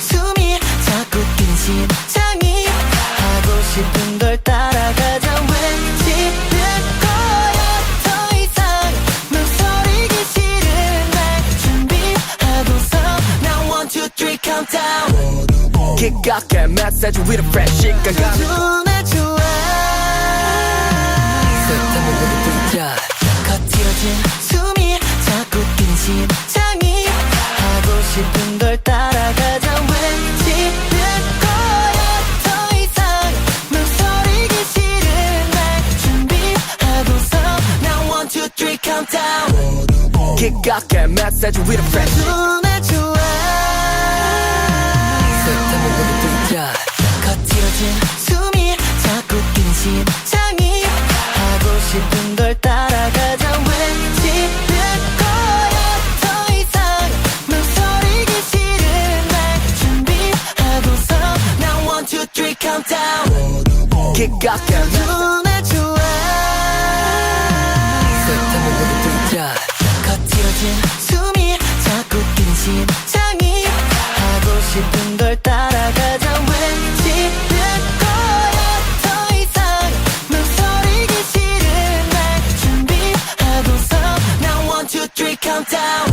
숨이 자꾸 낀 심장이 하고 싶은 걸 따라가자. 왠지 는 거야. 더 이상 눈서리기 싫은 날 준비하고서 Now 1 two three countdown. 기각해 메시지 위로 fresh 시간가 눈에 좋아. 쓸데없는 기각해 메시지 with a fresh 눈에 좋아. 쓸데없는 우리 부자 거칠어진 숨이 자꾸 뛴 심장이 하고 싶은 걸 따라가자. 외치는 거야. 더 이상 눈소리기 싫은 날 준비하고서 Now one two three countdown. 기각해 거칠어진 숨이 자꾸 뛴 심장이 하고 싶은 걸 따라가자. 외치는 거야. 더 이상 눈소리기 싫은 날 준비하고서 Now one two three countdown